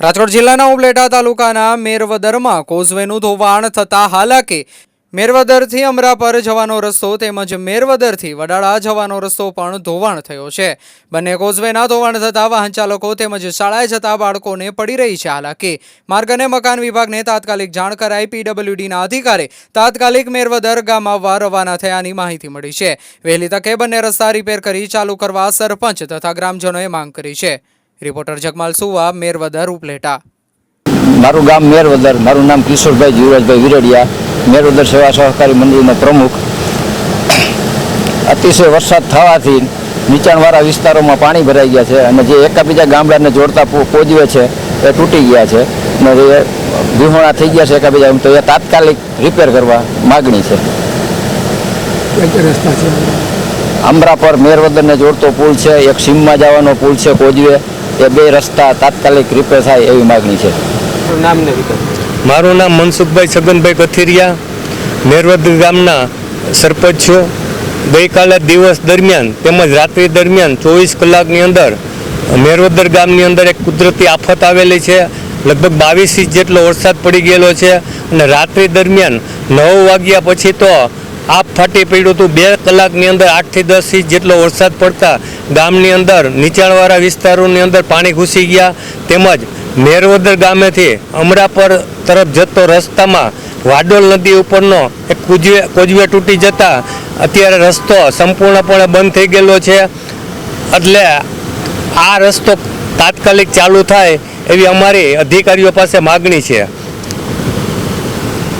રાજકોટ જિલ્લાના ઉપલેટા તાલુકાના મેરવદરમાં કોઝવેનું ધોવાણ થતા હાલાકી. મેરવદરથી અમરાપર જવાનો રસ્તો તેમજ મેરવદરથી વડાળા જવાનો રસ્તો પણ ધોવાણ થયો છે. બંને કોઝવેના ધોવાણ થતાં વાહન ચાલકો તેમજ શાળાએ જતા બાળકોને પડી રહી છે હાલાકી. માર્ગ અને મકાન વિભાગને તાત્કાલિક જાણ કરાઈ પીડબ્લ્યુડીના અધિકારી તાત્કાલિક મેરવદર ગામ આવવા રવાના થયાની માહિતી મળી છે. વહેલી તકે બંને રસ્તા રિપેર કરી ચાલુ કરવા સરપંચ તથા ગ્રામજનોએ માંગ કરી છે. રિપોર્ટર જગમાલ સુવા મેરવદર ઉપલેટા. મારું ગામ મેરવદર મારું નામ કિશોરભાઈ જીવરાજભાઈ વિરડિયા મેરવદર સેવા સહકારી મંડળનો પ્રમુખ. અતિશય વરસાદ થવાથી નીચાણવાળા વિસ્તારોમાં પાણી ભરાઈ ગયા છે અને જે એકાબીજા ગામડાને જોડતા પોજવે છે એ તૂટી ગયા છે. અને એ વિહોણા થઈ ગયા છે એકાબીજા તો એ તાત્કાલિક રિપેર કરવા માગણી છે. આંબરા પર મેરવદરને જોડતો પુલ છે એક સીમમાં જવાનો પુલ છે કોજવે એ બે રસ્તા તાત્કાલિક રિપેર થાય એવી માગણી છે. મારું નામ મનસુખભાઈ છગનભાઈ કથિરિયા મેરવદ ગામના સરપંચ છું. ગઈકાલે દિવસ દરમિયાન તેમજ રાત્રિ દરમિયાન ચોવીસ કલાકની અંદર મેરવદર ગામની અંદર એક કુદરતી આફત આવેલી છે. લગભગ બાવીસ ઇંચ જેટલો વરસાદ પડી ગયેલો છે અને રાત્રિ દરમિયાન નવ વાગ્યા પછી તો આપ ફાટી પડ્યું હતું બે કલાકની અંદર આઠથી દસ ઇંચ જેટલો વરસાદ પડતા ગામની અંદર, નીચાણવાળા વિસ્તારોની અંદર પાણી ઘૂસી ગયા. તેમજ મેરવદર ગામેથી અમરાપર તરફ જતો રસ્તામાં વાડોલ નદી ઉપરનો એક કુજવે કોજવે તૂટી જતા અત્યારે રસ્તો સંપૂર્ણપણે બંધ થઈ ગયેલો છે. એટલે આ રસ્તો તાત્કાલિક ચાલુ થાય એવી અમારી અધિકારીઓ પાસે માગણી છે.